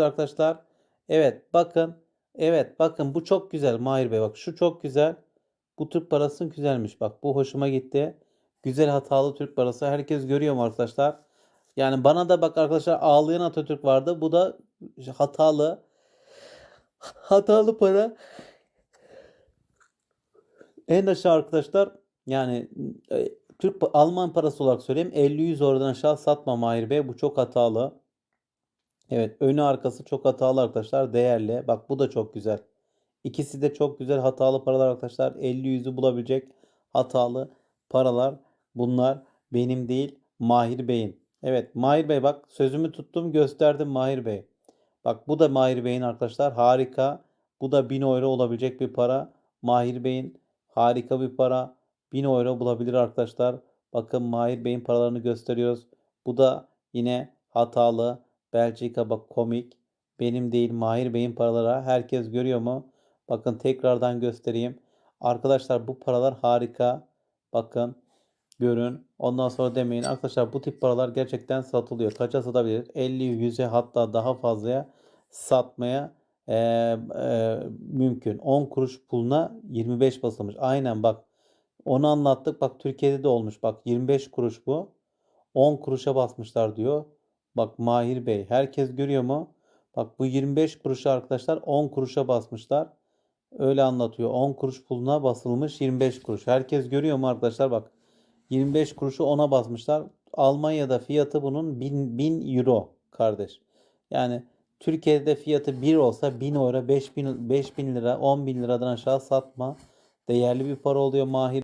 arkadaşlar. Evet bakın. Evet bakın bu çok güzel Mahir Bey. Bak şu çok güzel. Bu Türk parası güzelmiş. Bak bu hoşuma gitti. Güzel hatalı Türk parası. Herkes görüyor mu arkadaşlar? Yani bana da bak arkadaşlar ağlayan Atatürk vardı. Bu da hatalı. Hatalı para. En aşağı arkadaşlar yani e, Türk Alman parası olarak söyleyeyim 50-100 oradan aşağı satma Mahir Bey. Bu çok hatalı. Evet önü arkası çok hatalı arkadaşlar. Değerli. Bak bu da çok güzel. İkisi de çok güzel hatalı paralar arkadaşlar. 50-100'ü bulabilecek hatalı paralar. Bunlar benim değil Mahir Bey'in. Evet Mahir Bey bak sözümü tuttum gösterdim Mahir Bey. Bak bu da Mahir Bey'in arkadaşlar harika. Bu da 1000 euro olabilecek bir para. Mahir Bey'in harika bir para. 1000 euro bulabilir arkadaşlar. Bakın Mahir Bey'in paralarını gösteriyoruz. Bu da yine hatalı. Belçika bak komik. Benim değil Mahir Bey'in paraları. Herkes görüyor mu? Bakın tekrardan göstereyim. Arkadaşlar bu paralar harika. Bakın görün. Ondan sonra demeyin. Arkadaşlar bu tip paralar gerçekten satılıyor. Kaça satabilir? 50, 100'e hatta daha fazlaya satmaya e, e, mümkün. 10 kuruş puluna 25 basılmış. Aynen bak. Onu anlattık. Bak Türkiye'de de olmuş. Bak 25 kuruş bu. 10 kuruşa basmışlar diyor. Bak Mahir Bey. Herkes görüyor mu? Bak bu 25 kuruşa arkadaşlar 10 kuruşa basmışlar. Öyle anlatıyor. 10 kuruş puluna basılmış 25 kuruş. Herkes görüyor mu arkadaşlar? Bak 25 kuruşu 10'a basmışlar. Almanya'da fiyatı bunun 1000, 1000 euro kardeş. Yani Türkiye'de fiyatı 1 olsa 1000 euro 5000, 5000 lira 10 bin liradan aşağı satma. Değerli bir para oluyor Mahir.